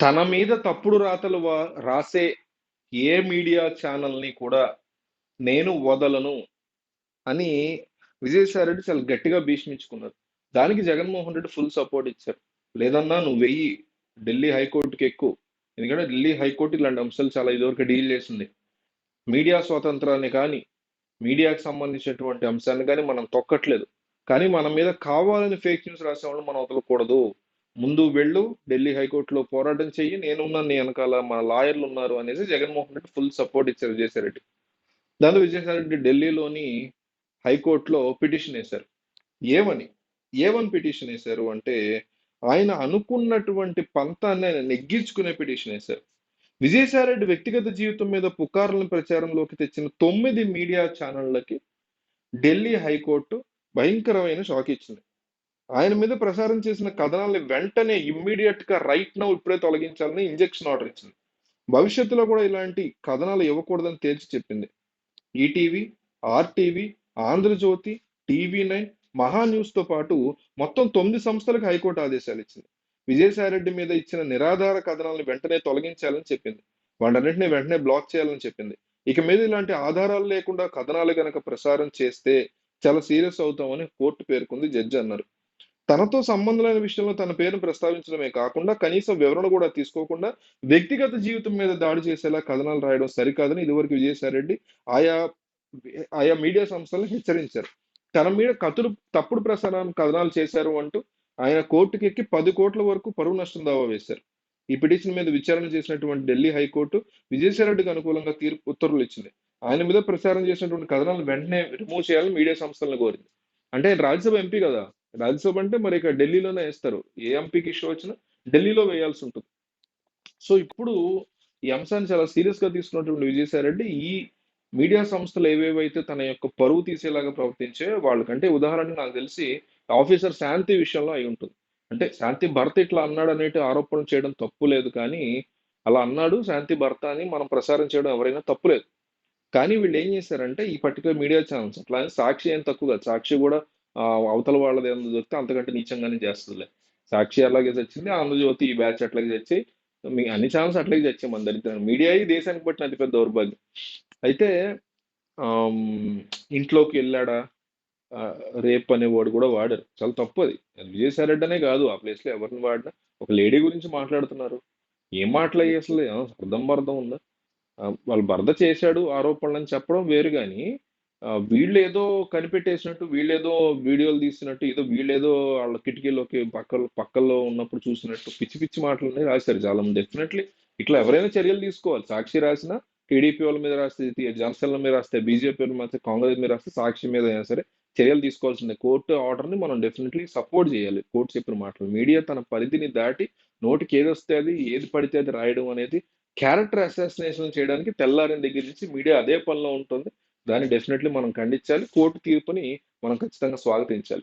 తన మీద తప్పుడు రాతలు రాసే ఏ మీడియా ఛానల్ని కూడా నేను వదలను అని విజయసాయి రెడ్డి చాలా గట్టిగా భీష్మించుకున్నారు. దానికి జగన్మోహన్ రెడ్డి ఫుల్ సపోర్ట్ ఇచ్చారు. లేదన్నా నువ్వు వెయ్యి ఢిల్లీ హైకోర్టుకి ఎక్కువ ఎందుకంటే ఢిల్లీ హైకోర్టు ఇలాంటి అంశాలు చాలా ఇదివరకు డీల్ చేసింది. మీడియా స్వాతంత్రాన్ని కానీ మీడియాకి సంబంధించినటువంటి అంశాన్ని కానీ మనం తొక్కట్లేదు. కానీ మన మీద కావాలని ఫేక్ న్యూస్ రాసే వాళ్ళు మనం వదలకూడదు. ముందు వెళ్ళు ఢిల్లీ హైకోర్టులో పోరాటం చెయ్యి నేనున్నాను నీ వెనకాల మన లాయర్లు ఉన్నారు అనేసి జగన్మోహన్ రెడ్డి ఫుల్ సపోర్ట్ ఇచ్చారు విజయసాయి రెడ్డి దాంతో విజయసాయి రెడ్డి ఢిల్లీలోని హైకోర్టులో పిటిషన్ వేశారు. ఏమని? ఏమని పిటిషన్ వేశారు అంటే ఆయన అనుకున్నటువంటి పంతాన్ని ఆయన నెగ్గించుకునే పిటిషన్ వేశారు. విజయసాయి రెడ్డి వ్యక్తిగత జీవితం మీద పుకార్లను ప్రచారంలోకి తెచ్చిన తొమ్మిది మీడియా ఛానళ్ళకి ఢిల్లీ హైకోర్టు భయంకరమైన షాక్ ఇచ్చింది. ఆయన మీద ప్రసారం చేసిన కథనాల్ని వెంటనే ఇమ్మీడియట్గా రైట్ నౌ ఇప్పుడే తొలగించాలని ఇంజెక్షన్ ఆర్డర్ ఇచ్చింది. భవిష్యత్తులో కూడా ఇలాంటి కథనాలు ఇవ్వకూడదని తేల్చి చెప్పింది. ETV RTV Andhrajyothi TV nine Maha న్యూస్తో పాటు మొత్తం తొమ్మిది సంస్థలకు హైకోర్టు ఆదేశాలు ఇచ్చింది. విజయసాయి రెడ్డి మీద ఇచ్చిన నిరాధార కథనాలను వెంటనే తొలగించాలని చెప్పింది. వాటన్నింటినీ వెంటనే బ్లాక్ చేయాలని చెప్పింది. ఇక మీద ఇలాంటి ఆధారాలు లేకుండా కథనాలు గనక ప్రసారం చేస్తే చాలా సీరియస్ అవుతామని కోర్టు పేర్కొంది జడ్జి అన్నారు. తనతో సంబంధమైన విషయంలో తన పేరును ప్రస్తావించడమే కాకుండా కనీసం వివరణ కూడా తీసుకోకుండా వ్యక్తిగత జీవితం మీద దాడి చేసేలా కథనాలు రాయడం సరికాదని ఇదివరకు విజయసాయిరెడ్డి ఆయా ఆయా మీడియా సంస్థలను హెచ్చరించారు. తన మీద కథలు తప్పుడు ప్రసారం కథనాలు చేశారు అంటూ ఆయన కోర్టుకి ఎక్కి పది కోట్ల వరకు పరువు నష్టం దావా వేశారు. ఈ పిటిషన్ మీద విచారణ చేసినటువంటి ఢిల్లీ హైకోర్టు విజయసాయిరెడ్డికి అనుకూలంగా తీర్పు ఉత్తర్వులు ఇచ్చింది. ఆయన మీద ప్రచారం చేసినటువంటి కథనాలను వెంటనే రిమూవ్ చేయాలని మీడియా సంస్థలను కోరింది. అంటే ఆయన రాజ్యసభ ఎంపీ కదా. రాజ్యసభ అంటే మరి ఇక ఢిల్లీలోనే వేస్తారు. ఏ ఎంపీకి ఇష్యూ వచ్చినా ఢిల్లీలో వేయాల్సి ఉంటుంది. సో ఇప్పుడు ఈ అంశాన్ని చాలా సీరియస్గా తీసుకున్నటువంటి విజయసాయిరెడ్డి ఈ మీడియా సంస్థలు ఏవేవైతే తన యొక్క పరువు తీసేలాగా ప్రవర్తించే వాళ్ళకంటే ఉదాహరణకు నాకు తెలిసి ఆఫీసర్ శాంతి విషయంలో అయి ఉంటుంది. అంటే శాంతి భర్త ఇట్లా అన్నాడు అనేటి ఆరోపణలు చేయడం తప్పు లేదు కానీ అలా అన్నాడు శాంతి భర్త అని మనం ప్రసారం చేయడం ఎవరైనా తప్పు లేదు. కానీ వీళ్ళు ఏం చేశారంటే ఈ పర్టికులర్ మీడియా ఛానల్స్ అట్లా సాక్షి ఏం తక్కువ కాదు. సాక్షి కూడా అవతల వాళ్ళది ఏమన్నా దొరికితే అంతకంటే నీచంగానే చేస్తుందిలే. సాక్షి అలాగే చచ్చింది ఆంధ్రజ్యోతి ఈ బ్యాచ్ అట్లాగే చచ్చి మీ అన్ని ఛానల్స్ అట్లాగే చచ్చాయి మన దరిద్రం. మీడియా ఈ దేశానికి పట్టిన అతిపెద్ద దౌర్భాగ్యం. అయితే ఇంట్లోకి వెళ్ళాడా? రేప్ రేప్ అనేవాడు కూడా వాడారు. చాలా తప్పు అది. విజయసాయి రెడ్డి అనే కాదు. ఆ ప్లేస్లో ఎవరిని వాడినా? ఒక లేడీ గురించి మాట్లాడుతున్నారు. ఏం మాట్లాడి అసలు? అర్థం బర్థం ఉందా? వాళ్ళు భర్త చేశాడు ఆరోపణలు అని చెప్పడం వేరు కానీ వీళ్ళు ఏదో కనిపెట్టేసినట్టు వీళ్ళు ఏదో వీడియోలు తీసినట్టు ఏదో వీళ్ళు ఏదో వాళ్ళ కిటికీలోకి పక్కలో పక్కల్లో ఉన్నప్పుడు చూసినట్టు పిచ్చి పిచ్చి మాటలన్నీ రాశారు చాలా మంది డెఫినెట్లీ ఇట్లా ఎవరైనా చర్యలు తీసుకోవాలి. సాక్షి రాసినా టీడీపీ వాళ్ళ మీద రాస్తే జనసేన మీద రాస్తే బీజేపీ వాళ్ళ మీద కాంగ్రెస్ మీద రాస్తే సాక్షి మీద అయినా సరే చర్యలు తీసుకోవాల్సిందే. కోర్టు ఆర్డర్ని మనం డెఫినెట్లీ సపోర్ట్ చేయాలి. కోర్టు చెప్పిన మాటలు. మీడియా తన పరిధిని దాటి నోటికి ఏది వస్తే అది ఏది పడితే అది రాయడం అనేది క్యారెక్టర్ అసాసినేషన్ చేయడానికి తెల్లారిన దగ్గర నుంచి మీడియా అదే పనిలో ఉంటుంది. దాన్ని డెఫినెట్లీ మనం ఖండించాలి. కోర్టు తీర్పుని మనం ఖచ్చితంగా స్వాగతించాలి.